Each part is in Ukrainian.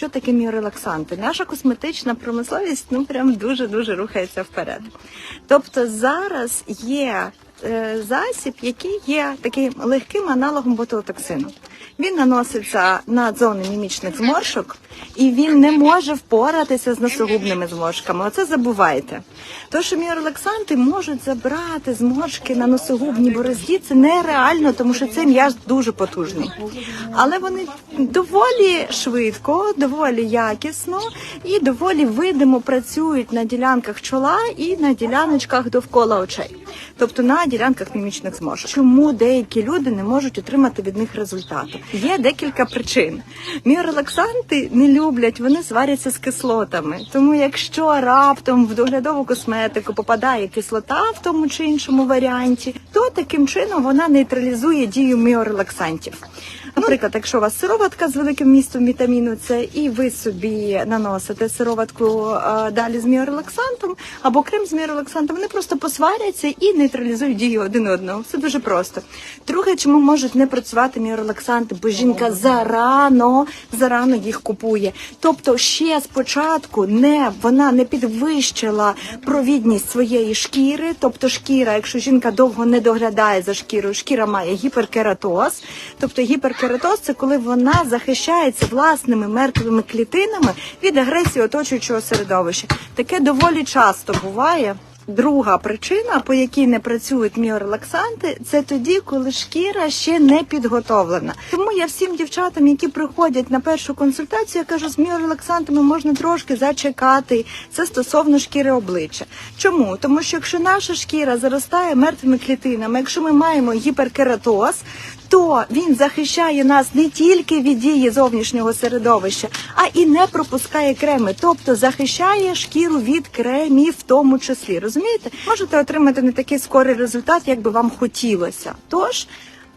що таке міорелаксанти. Наша косметична промисловість ну прям дуже дуже рухається вперед. Тобто зараз є засіб, який є таким легким аналогом ботулотоксину. Він наноситься на зони мімічних зморшок, і він не може впоратися з носогубними зморшками. Оце забувайте. То, що міорелаксанти можуть забрати зморшки на носогубній борозді, це нереально, тому що цей м'яз дуже потужний. Але вони доволі швидко, доволі якісно і доволі видимо працюють на ділянках чола і на діляночках довкола очей, тобто на ділянках мімічних зморшок. Чому деякі люди не можуть отримати від них результату? Є декілька причин. Міорелаксанти не люблять, вони зваряться з кислотами. Тому якщо раптом в доглядову косметику попадає кислота в тому чи іншому варіанті, то таким чином вона нейтралізує дію міорелаксантів. Наприклад, якщо у вас сироватка з великим містом вітаміну С, і ви собі наносите сироватку е, далі з міорелаксантом або крем з міорелаксантом, вони просто посваряться і нейтралізують дію один одного. Все дуже просто. Друге, чому можуть не працювати міорелаксанти, бо жінка зарано зарано їх купує. Тобто, ще спочатку не вона не підвищила провідність своєї шкіри, тобто шкіра, якщо жінка довго не доглядає за шкірою, шкіра має гіперкератоз, тобто гіперкератоз це коли вона захищається власними мертвими клітинами від агресії оточуючого середовища. Таке доволі часто буває. Друга причина, по якій не працюють міорелаксанти, це тоді, коли шкіра ще не підготовлена. Тому я всім дівчатам, які приходять на першу консультацію, я кажу, з міорелаксантами можна трошки зачекати. Це стосовно шкіри обличчя. Чому? Тому що якщо наша шкіра заростає мертвими клітинами, якщо ми маємо гіперкератоз, то він захищає нас не тільки від дії зовнішнього середовища, а і не пропускає креми, тобто захищає шкіру від кремів, в тому числі. Розумієте, можете отримати не такий скорий результат, як би вам хотілося. Тож.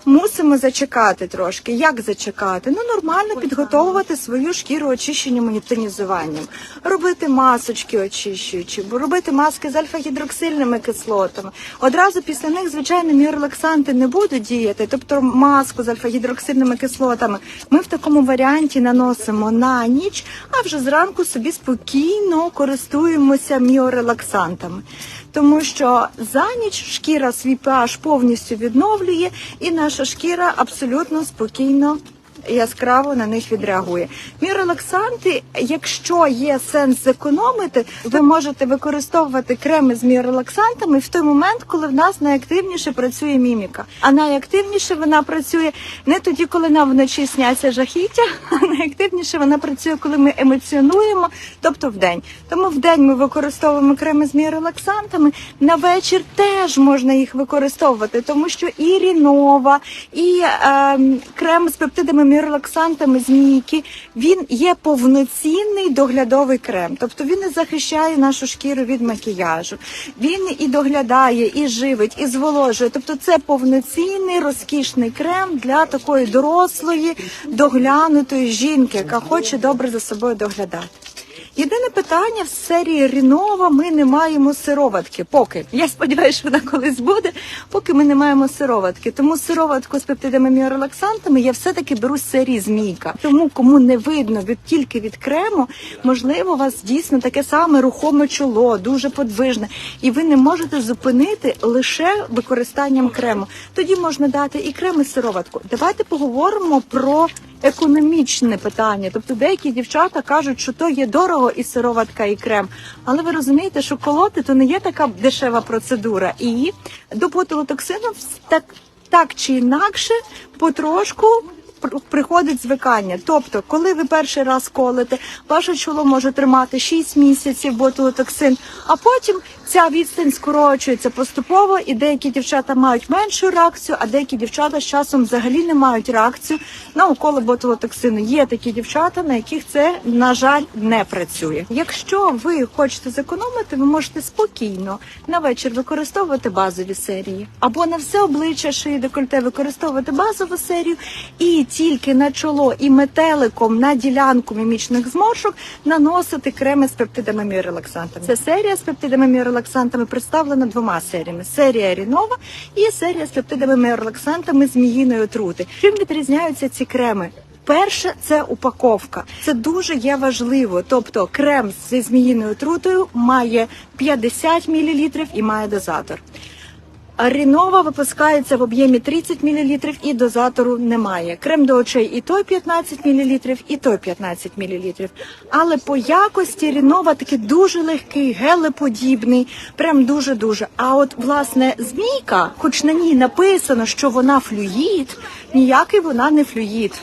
Мусимо зачекати трошки. Як зачекати? Ну нормально підготовувати свою шкіру очищенням і тонізуванням, робити масочки очищуючі, робити маски з альфа-гідроксильними кислотами. Одразу після них, звичайно, міорелаксанти не будуть діяти, тобто маску з альфа-гідроксильними кислотами. Ми в такому варіанті наносимо на ніч, а вже зранку собі спокійно користуємося міорелаксантами. Тому що за ніч шкіра свій pH повністю відновлює, і наша шкіра абсолютно спокійно. Яскраво на них відреагує. Міорелаксанти, якщо є сенс зекономити, ви можете використовувати креми з міорелаксантами в той момент, коли в нас найактивніше працює міміка. А найактивніше вона працює не тоді, коли нам вночі сняться жахіття, а найактивніше вона працює, коли ми емоціонуємо, тобто в день. Тому в день ми використовуємо креми з міорелаксантами. На вечір теж можна їх використовувати, тому що і рінова, і е, крем з пептидами міорелаксантами з мійки, він є повноцінний доглядовий крем. Тобто він і захищає нашу шкіру від макіяжу. Він і доглядає, і живить, і зволожує. Тобто це повноцінний розкішний крем для такої дорослої, доглянутої жінки, яка хоче добре за собою доглядати. Єдине питання в серії Рінова ми не маємо сироватки. Поки я сподіваюся, що вона колись буде, поки ми не маємо сироватки. Тому сироватку з пептидами міорелаксантами я все таки беру з серії змійка. Тому кому не видно від тільки від крему, можливо, у вас дійсно таке саме рухоме чоло, дуже подвижне, і ви не можете зупинити лише використанням крему. Тоді можна дати і крем, і сироватку. Давайте поговоримо про економічне питання. Тобто деякі дівчата кажуть, що то є дорого і сироватка, і крем. Але ви розумієте, що колоти то не є така дешева процедура. І до ботулотоксину так, так чи інакше потрошку. Пр- Приходить звикання. Тобто, коли ви перший раз колите, ваше чоло може тримати 6 місяців ботулотоксин, а потім ця відстань скорочується поступово, і деякі дівчата мають меншу реакцію, а деякі дівчата з часом взагалі не мають реакцію на уколи ботулотоксину. Є такі дівчата, на яких це на жаль не працює. Якщо ви хочете зекономити, ви можете спокійно на вечір використовувати базові серії або на все обличчя шиї декольте використовувати базову серію і тільки на чоло і метеликом на ділянку мімічних зморшок наносити креми з пептидами міорелаксантами. Це серія з пептидами міорелаксантами представлена двома серіями: серія Рінова і серія з пептидами міорелаксантами з міїної отрути. Чим відрізняються ці креми? Перше це упаковка. Це дуже є важливо. Тобто крем зі зміїною трутою має 50 мл і має дозатор. Рінова випускається в об'ємі 30 мл і дозатору немає. Крем до очей і той 15 мл, і той 15 мл. Але по якості Рінова такий дуже легкий, гелеподібний, прям дуже-дуже. А от власне змійка, хоч на ній написано, що вона флюїд, ніякий вона не флюїд.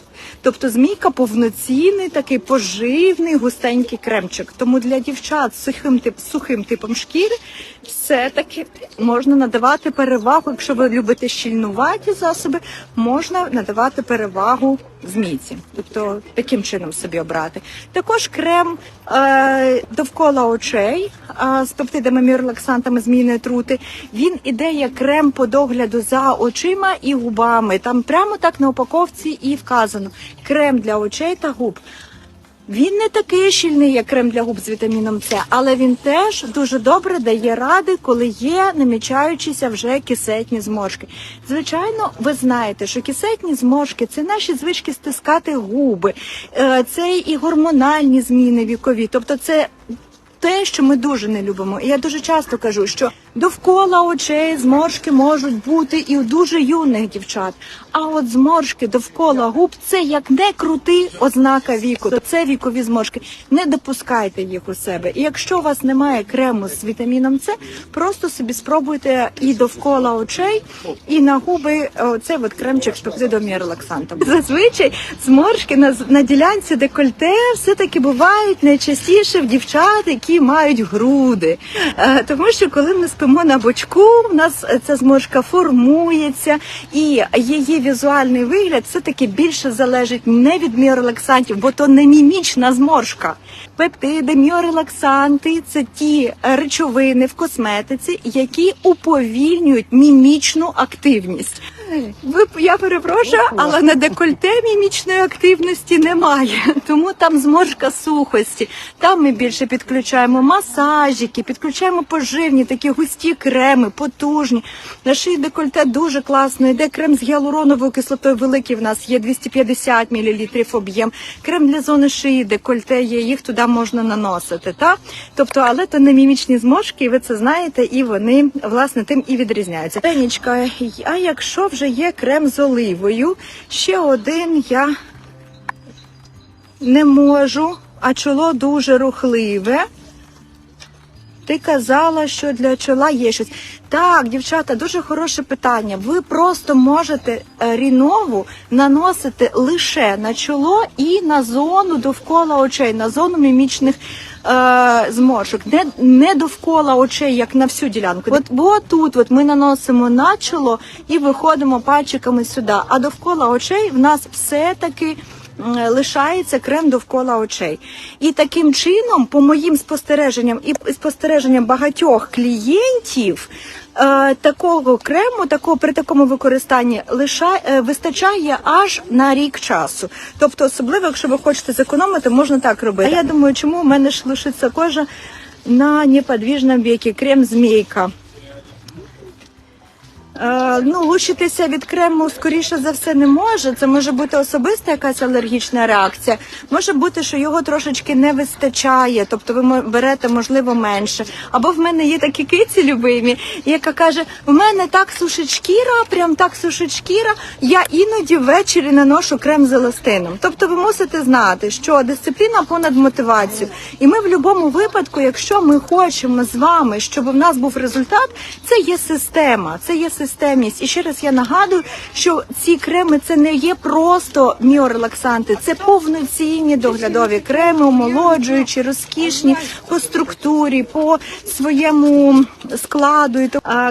Тобто змійка повноцінний, такий поживний, густенький кремчик. Тому для дівчат з сухим, тип, сухим типом шкіри все-таки можна надавати перевагу, якщо ви любите щільнуваті засоби, можна надавати перевагу змійці. Тобто таким чином собі обрати. Також крем е, довкола очей е, з пептидами мірлаксантами змійної трути. Він іде як крем по догляду за очима і губами. Там прямо так на упаковці і вказано крем для очей та губ. Він не такий щільний, як крем для губ з вітаміном С, але він теж дуже добре дає ради, коли є намічаючіся вже кисетні зморшки. Звичайно, ви знаєте, що кисетні зморшки це наші звички стискати губи, е, це і гормональні зміни вікові, тобто це. Те, що ми дуже не любимо, і я дуже часто кажу, що довкола очей зморшки можуть бути і у дуже юних дівчат. А от зморшки довкола губ це як не крути ознака віку. То це вікові зморшки. Не допускайте їх у себе. І якщо у вас немає крему з вітаміном С, просто собі спробуйте і довкола очей, і на губи цей от кремчик з пептидом і релаксантом. Зазвичай зморшки на, на ділянці декольте все таки бувають найчастіше в дівчат, які мають груди. Е, Тому що коли ми спимо на бочку, у нас ця зморшка формується, і її візуальний вигляд все таки більше залежить не від міорелаксантів, бо то не мімічна зморшка. Пептиди, міорелаксанти це ті речовини в косметиці, які уповільнюють мімічну активність. Ви я перепрошую, але на декольте мімічної активності немає, тому там зморшка сухості. Там ми більше підключаємо масажики, підключаємо поживні, такі густі креми, потужні. На шиї декольте дуже класно. Йде крем з гіалуроновою кислотою. Великий в нас є 250 мл об'єм. Крем для зони шиї, декольте є. Їх туди можна наносити. Так? Тобто, але то не мімічні зморшки, і ви це знаєте, і вони власне тим і відрізняються. Тенічка, а якщо вже є крем з оливою, ще один я не можу, а чоло дуже рухливе. Ти казала, що для чола є щось. Так, дівчата, дуже хороше питання. Ви просто можете е, рінову наносити лише на чоло і на зону довкола очей, на зону мімічних е, зморшок. Не, не довкола очей, як на всю ділянку. От бо тут от ми наносимо на чоло і виходимо пальчиками сюди. А довкола очей в нас все-таки м, лишається крем довкола очей. І таким чином, по моїм спостереженням і спостереженням багатьох клієнтів, е, такого крему, такого при такому використанні лиша, е, вистачає аж на рік часу. Тобто, особливо, якщо ви хочете зекономити, можна так робити. А я думаю, чому в мене ж лишиться кожа на неподвіжному віці, крем змійка. Е, ну, лучитися від крему скоріше за все не може. Це може бути особиста якась алергічна реакція. Може бути, що його трошечки не вистачає, тобто ви берете, можливо, менше. Або в мене є такі киці любимі, яка каже: в мене так сушить шкіра, прям так сушить шкіра. Я іноді ввечері наношу крем з еластином. Тобто, ви мусите знати, що дисципліна понад мотивацію. І ми в будь-якому випадку, якщо ми хочемо з вами, щоб в нас був результат, це є система, це є системність. І ще раз я нагадую, що ці креми це не є просто міорелаксанти, це повноцінні доглядові креми, омолоджуючі, розкішні по структурі, по своєму складу.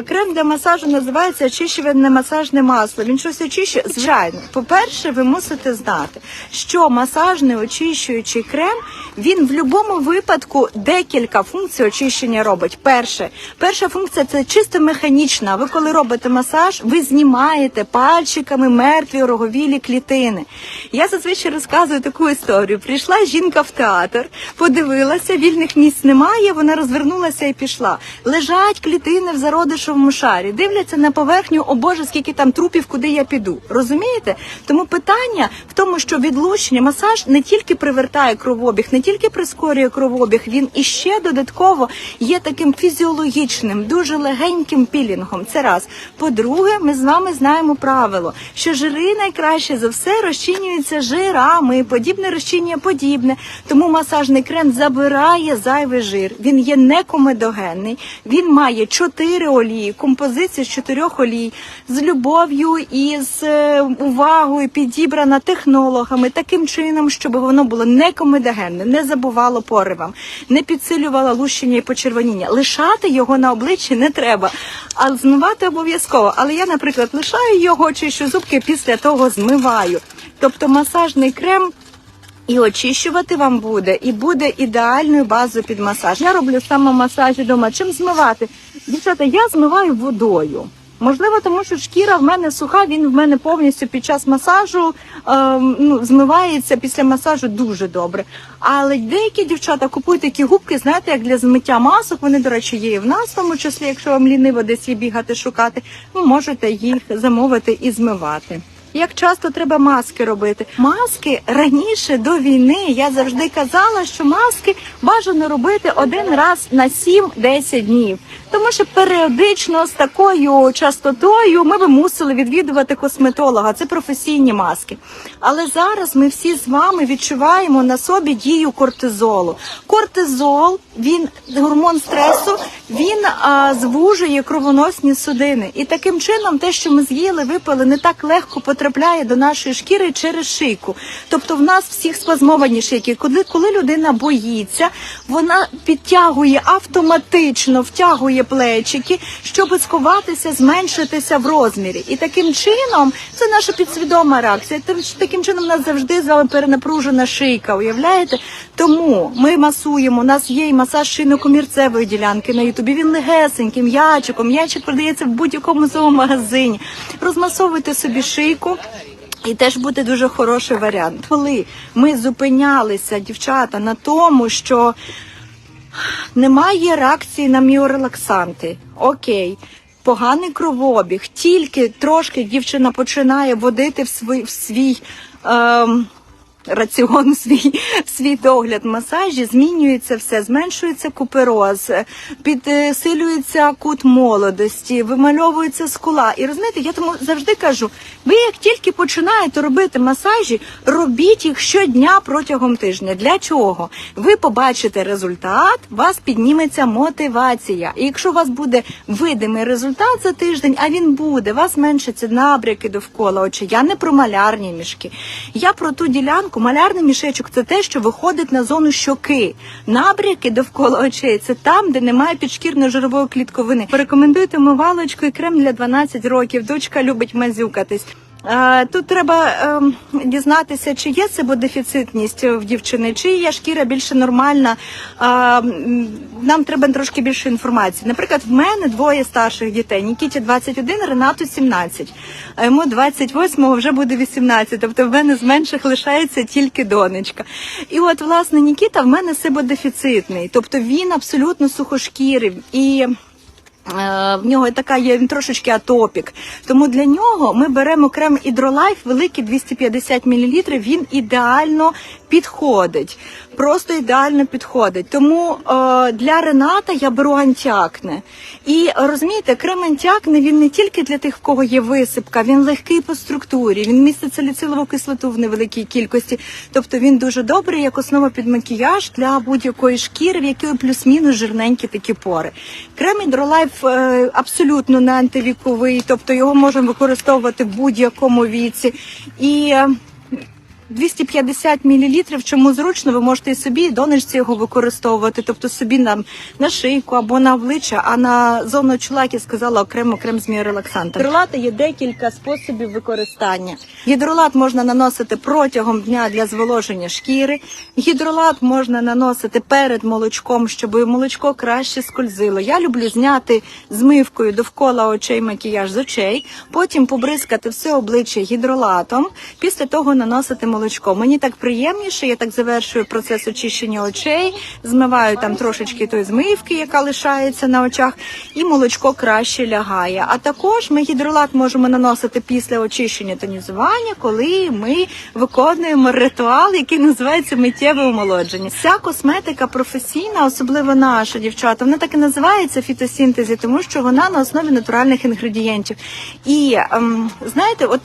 Крем для масажу називається очищувальне масажне масло. Він щось очищує? Звичайно. По-перше, ви мусите знати, що масажний очищуючий крем він в будь-якому випадку декілька функцій очищення робить. Перше, перша функція це чисто механічна. Ви коли робите робите масаж, ви знімаєте пальчиками мертві роговілі клітини. Я зазвичай розказую таку історію. Прийшла жінка в театр, подивилася, вільних місць немає. Вона розвернулася і пішла. Лежать клітини в зародишовому шарі, дивляться на поверхню, о Боже, скільки там трупів, куди я піду. Розумієте? Тому питання в тому, що відлучення масаж не тільки привертає кровообіг, не тільки прискорює кровообіг, він іще додатково є таким фізіологічним, дуже легеньким пілінгом. Це раз. По-друге, ми з вами знаємо правило, що жири найкраще за все розчинюються жирами, подібне розчинює подібне. Тому масажний крем забирає зайвий жир. Він є некомедогенний, він має чотири олії, композиція з чотирьох олій, з любов'ю і з е, увагою підібрана технологами таким чином, щоб воно було некомедогенне, не забувало поривам, не підсилювало лущення і почервоніння. Лишати його на обличчі не треба, а змивати обов'язково. Але я, наприклад, лишаю його, чищу зубки, після того змиваю. Тобто масажний крем і очищувати вам буде, і буде ідеальною базою під масаж. Я роблю самомасажі вдома. Чим змивати? Дівчата, я змиваю водою. Можливо, тому що шкіра в мене суха, він в мене повністю під час масажу ем, ну, змивається після масажу дуже добре. Але деякі дівчата купують такі губки, знаєте, як для змиття масок. Вони, до речі, є і в нас, в тому числі, якщо вам ліниво десь є бігати шукати, ви можете їх замовити і змивати. Як часто треба маски робити? Маски раніше до війни я завжди казала, що маски бажано робити один раз на 7-10 днів. Тому що періодично з такою частотою ми би мусили відвідувати косметолога. Це професійні маски. Але зараз ми всі з вами відчуваємо на собі дію кортизолу. Кортизол, він гормон стресу, він а, звужує кровоносні судини. І таким чином, те, що ми з'їли, випили, не так легко потрапляє до нашої шкіри через шийку. Тобто, в нас всіх спазмовані шийки. Коли, коли людина боїться, вона підтягує автоматично, втягує плечики, щоб сховатися, зменшитися в розмірі. І таким чином це наша підсвідома реакція. Таким чином у нас завжди перенапружена шийка. Уявляєте? Тому ми масуємо. У нас є і масаж шийно-комірцевої ділянки на Ютубі. Він легесенький, м'ячиком. М'ячик продається в будь-якому зоомагазині. Розмасовуйте собі шийку. І теж буде дуже хороший варіант. Коли ми зупинялися, дівчата, на тому, що немає реакції на міорелаксанти. Окей. Поганий кровообіг, тільки трошки дівчина починає водити в свій, в свій ем, раціон, свій, свій догляд масажі, змінюється все, зменшується купероз, підсилюється кут молодості, вимальовується скула. І розумієте, я тому завжди кажу: ви як тільки починаєте робити масажі, робіть їх щодня протягом тижня. Для чого? Ви побачите результат, вас підніметься мотивація. І якщо у вас буде видимий результат за тиждень, а він буде, вас зменшаться набряки довкола очей. Я не про малярні мішки. Я про ту ділянку. Малярний мішечок це те, що виходить на зону щоки. Набряки довкола очей це там, де немає підшкірно-жирової клітковини. Порекомендуйте мивалочку і крем для 12 років. Дочка любить мазюкатись. Тут треба ем, дізнатися, чи є себодефіцитність в дівчини, чи є шкіра більше нормальна. Нам треба трошки більше інформації. Наприклад, в мене двоє старших дітей: Нікіті 21, Ренату 17. А йому 28-го вже буде 18. Тобто в мене з менших лишається тільки донечка. І от, власне, Нікіта в мене себодефіцитний, тобто він абсолютно сухошкірий і. Е, В нього така є він трошечки атопік. Тому для нього ми беремо крем Hydrolife, великий 250 мл, він ідеально підходить. Просто ідеально підходить. Тому е, для Рената я беру антіакне. І розумієте, крем антіакне він не тільки для тих, в кого є висипка, він легкий по структурі, він містить саліцилову кислоту в невеликій кількості. Тобто він дуже добрий як основа під макіяж для будь-якої шкіри, в якої плюс-мінус жирненькі такі пори. Крем Hydrolife е, абсолютно не антивіковий, тобто його можемо використовувати в будь-якому віці. І 250 мл, чому зручно, ви можете і собі і донечці його використовувати, тобто собі на, на шийку або на обличчя, а на зону чола, як я сказала, окремо крем з міорелаксантом. Гідролата є декілька способів використання. Гідролат можна наносити протягом дня для зволоження шкіри. Гідролат можна наносити перед молочком, щоб молочко краще скользило. Я люблю зняти змивкою довкола очей макіяж з очей, потім побризкати все обличчя гідролатом. Після того наносити молочко. Мені так приємніше, я так завершую процес очищення очей, змиваю там трошечки тої змивки, яка лишається на очах, і молочко краще лягає. А також ми гідролат можемо наносити після очищення тонізування, коли ми виконуємо ритуал, який називається миттєве омолодження. Вся косметика професійна, особливо наша дівчата, вона так і називається фітосінтезі, тому що вона на основі натуральних інгредієнтів. І ем, знаєте, от.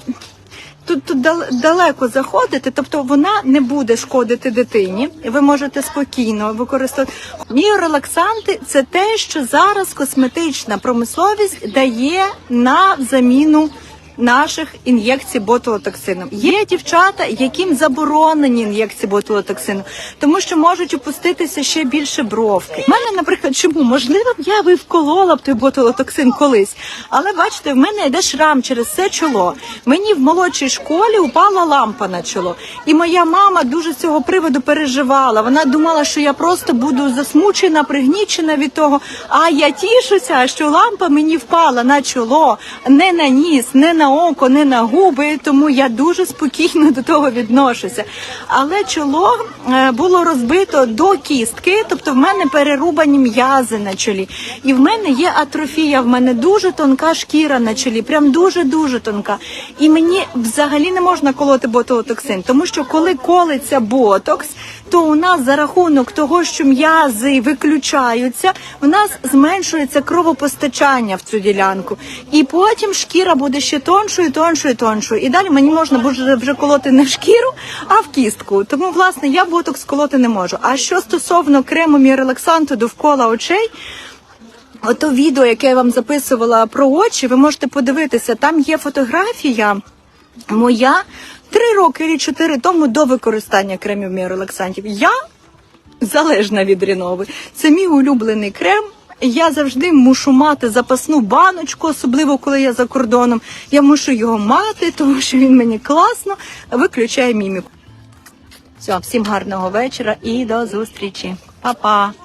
Тут, тут дал- далеко заходити, тобто вона не буде шкодити дитині. і Ви можете спокійно використовувати. Міорелаксанти це те, що зараз косметична промисловість дає на заміну наших ін'єкцій ботулотоксином. Є дівчата, яким заборонені ін'єкції ботулотоксину, тому що можуть опуститися ще більше бровки. У мене, наприклад, чому можливо я би вколола б той ботулотоксин колись, але бачите, в мене йде шрам через все чоло. Мені в молодшій школі упала лампа на чоло, і моя мама дуже з цього приводу переживала. Вона думала, що я просто буду засмучена, пригнічена від того. А я тішуся, що лампа мені впала на чоло, не на ніс, не на око, не на губи. Тому я дуже спокійно до того відношуся. Але чоло е, було розбито до кістки, тобто в мене перерубані м'язи на чолі. І в мене є атрофія, в мене дуже тонка шкіра на чолі, прям дуже-дуже тонка. І мені взагалі не можна колоти ботулотоксин, тому що коли колиться ботокс, то у нас за рахунок того, що м'язи виключаються, в нас зменшується кровопостачання в цю ділянку. І потім шкіра буде ще тоншою, тоншою, тоншою. І далі мені можна буде вже колоти не в шкіру, а в кістку. Тому, власне, я ботокс колоти не можу. А що стосовно крему мірелаксанту довкола очей, Ото відео, яке я вам записувала про очі, ви можете подивитися. Там є фотографія моя три роки чи чотири тому до використання кремів міорелаксантів. Я залежна від рінови. Це мій улюблений крем. Я завжди мушу мати запасну баночку, особливо коли я за кордоном. Я мушу його мати, тому що він мені класно виключає міміку. Все, всім гарного вечора і до зустрічі. Па-па!